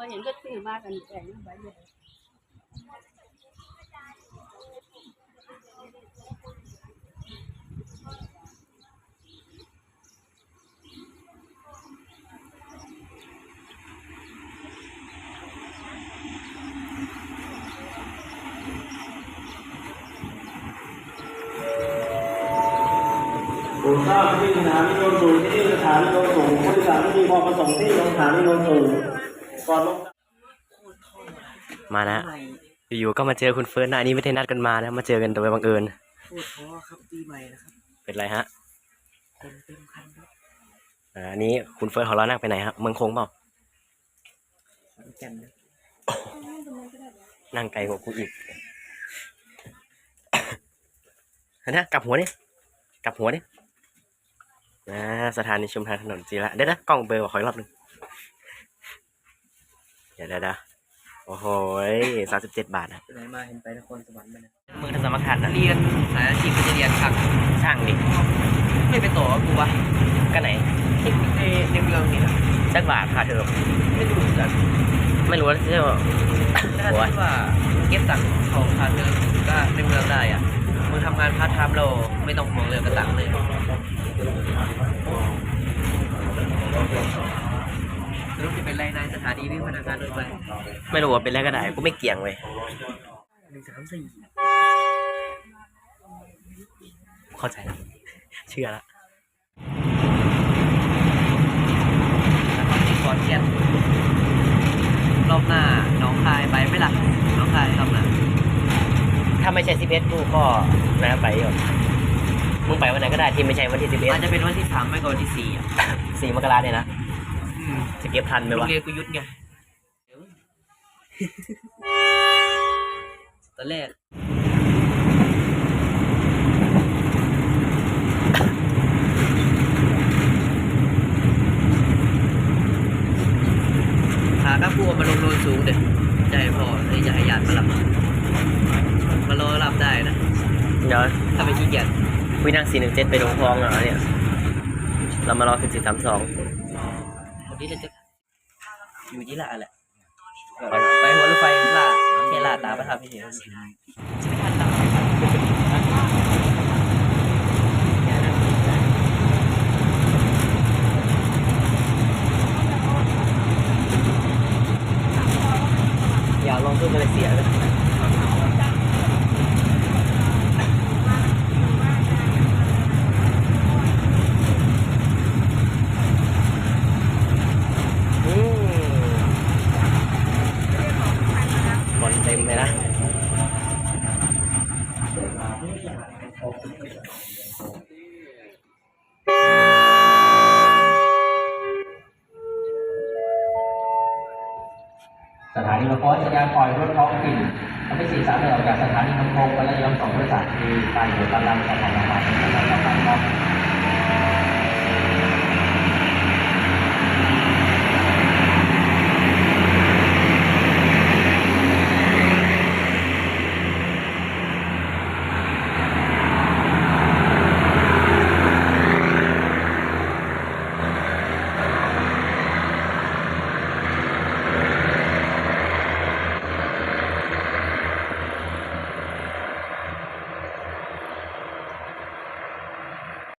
อเห็นก็ซื้อมากันแต่ยังใบใหญ่ผู้ทราบที่สถานีโนสูงที่สถานีโนสูงผู้โดยสารที่มีความประสงค์ที่ลงสถานีโนสูง ก่อนลงมานะอยู่ๆก็มาเจอคุณเฟิร์สนะอันนี้ไม่ได้นัดกันมานะมาเจอกันโดยบังเอิญพูดเพราะว่าครับปีใหม่นะครับเป็นไรฮะเต็มเต็มคันครับอ่าอันนี้คุณเฟิร์สของเรานั่งไปไหนฮะเมืองคงเปล่าขอนแก่นนะนั่งไกลกว่ากูอีกเห็นนะกลับหัวนี่กลับหัวนี่นะสถานีชุมทางถนนจีระเดี๋ยวนะกล้องเบอร์ขออีกรอบหนึ่ง เดี๋ยวเดี๋ยวเดี๋ยวโอ้โหสามสิบเจ็ดบาทนะไปไหนมาเห็นไปนครสวรรค์มาเนี่ยมือทำสมคัญนะเรียนสายอาชีพก็จะเรียนช่างช่างดิไม่ไปต่อกูวะก็ไหนเทคนิคในในเมืองนี่นะสักบาทค่าเทอมไม่รู้เหมือนกันไม่รู้ว่าเที่ยวถ้าคิดว่าเก็บตังค์ของพาเทอมก็ในเมืองได้อะมึงทำงานพาร์ทไทม์เราไม่ต้องห่วงเรื่องกระตังค์เลยรู้จะเป็น ไรนายสถานีวิ่งพนักงานรถไฟไม่รู้ว่าเป็นอะไรก็ได้กูไม่เกี่ยงเว้ยหนึ่งสามสี่เข้าใจแล้วเชื่อละขอนแก่นรอบหน้าน้องคายไปไหมล่ะน้องคายรอบหน้าถ้าไม่ใช่สิบเอ็ดกูก็นะไปก่อนมึงไปวันไหนก็ได้ที่ไม่ใช่วันที่สิบเอ็ดอาจจะเป็นวันที่สามไม่ก็วันที่สี่อะสี่มกราเนี่ยนะ จะเก็บทันไหมโรวะงเรียนกูยุดไงเดี๋ยวตอนแรกพากับพวกมาลงโนนสูงเด็ดใจพอไอยาให้ยานมาหลับมารอหลับได้นะ เดี๋ยวถ้าไม่ขี้เกียจวิ่งนึ่งเจ็ดไปลงคลองเหรอเนี่ย เรามารอขึ้นสอง ที่จะอยู่ที่ละอะไรไปหัวรถไฟยี่หลาเทลาตาประทับพี่เห็นไม่ทันล้ เต็มเลยนะสถานีรถไฟสัญญาณปล่อยรถท้องถิ่นทำให้สี่สามเดินออกจากสถานีเมืองคงไประยองสองบริษัทที่ใต้หัวตารางของของรางวัลนะครับ